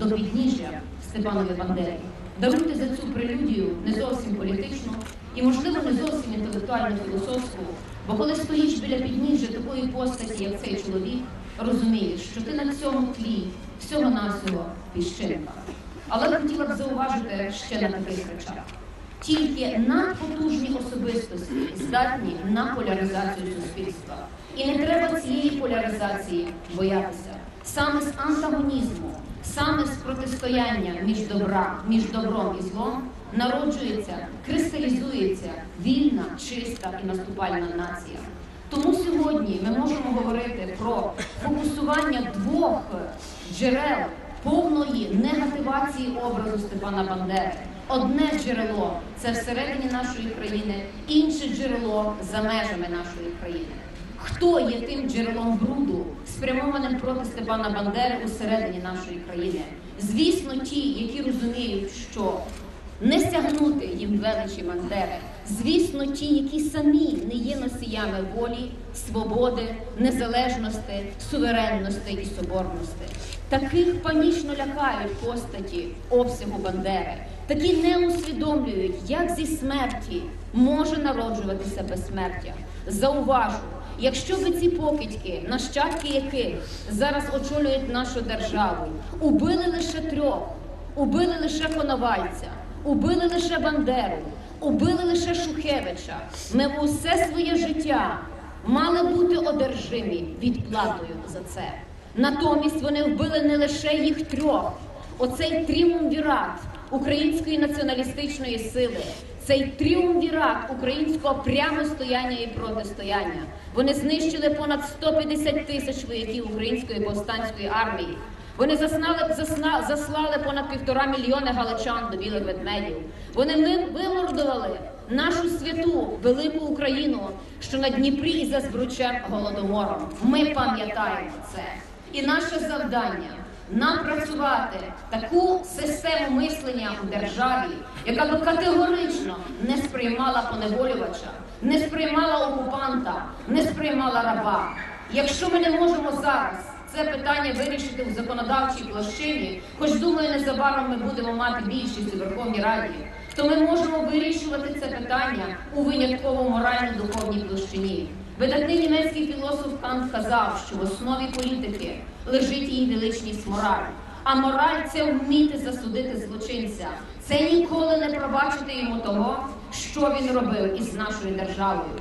до підніжжя Степанові Бандері. Даруйте за цю прелюдію не зовсім політичну і, можливо, не зовсім інтелектуально філософську, бо коли стоїш біля підніжжя такої постаті, як цей чоловік, розумієш, що ти на цьому тлі всього-навсього піщинка. Але хотіла б зауважити ще на таких речах. Тільки надпотужні особистості здатні на поляризацію суспільства. І не треба цієї поляризації боятися. Саме з антагонізму, саме з протистояння між добра, між добром і злом народжується, кристалізується вільна, чиста і наступальна нація. Тому сьогодні ми можемо говорити про фокусування двох джерел повної негативації образу Степана Бандери. Одне джерело це всередині нашої країни, інше джерело за межами нашої країни. Хто є тим джерелом бруду, спрямованим проти Степана Бандери усередині нашої країни? Звісно, ті, які розуміють, що не стягнути їм величі Бандери. Звісно, ті, які самі не є носіями волі, свободи, незалежності, суверенності і соборності. Таких панічно лякають постаті обсягу Бандери. Такі не усвідомлюють, як зі смерті може народжуватися безсмертя. Зауважу, якщо би ці покидьки, нащадки яких зараз очолюють нашу державу, убили лише трьох, убили лише Коновальця, убили лише Бандеру, убили лише Шухевича, ми усе своє життя мали бути одержимі відплатою за це. Натомість вони вбили не лише їх трьох, оцей тріумвірат української націоналістичної сили, цей тріумвірат українського прямостояння і протистояння. Вони знищили понад 150 тисяч вояків української повстанської армії. Вони заснали, засна, заслали понад півтора мільйони галичан до білих ведмедів. Вони вимордували нашу святу велику Україну, що на Дніпрі і за збручем голодомором. Ми пам'ятаємо це. І наше завдання нам працювати таку систему мислення у державі, яка би категорично не сприймала поневолювача, не сприймала окупанта, не сприймала раба. Якщо ми не можемо зараз це питання вирішити в законодавчій площині, хоч думаю, незабаром ми будемо мати більшість у Верховній Раді, то ми можемо вирішувати це питання у винятково морально-духовній площині. Видатний німецький філософ Кант казав, що в основі політики лежить її величність мораль. А мораль це вміти засудити злочинця. Це ніколи не пробачити йому того, що він робив із нашою державою.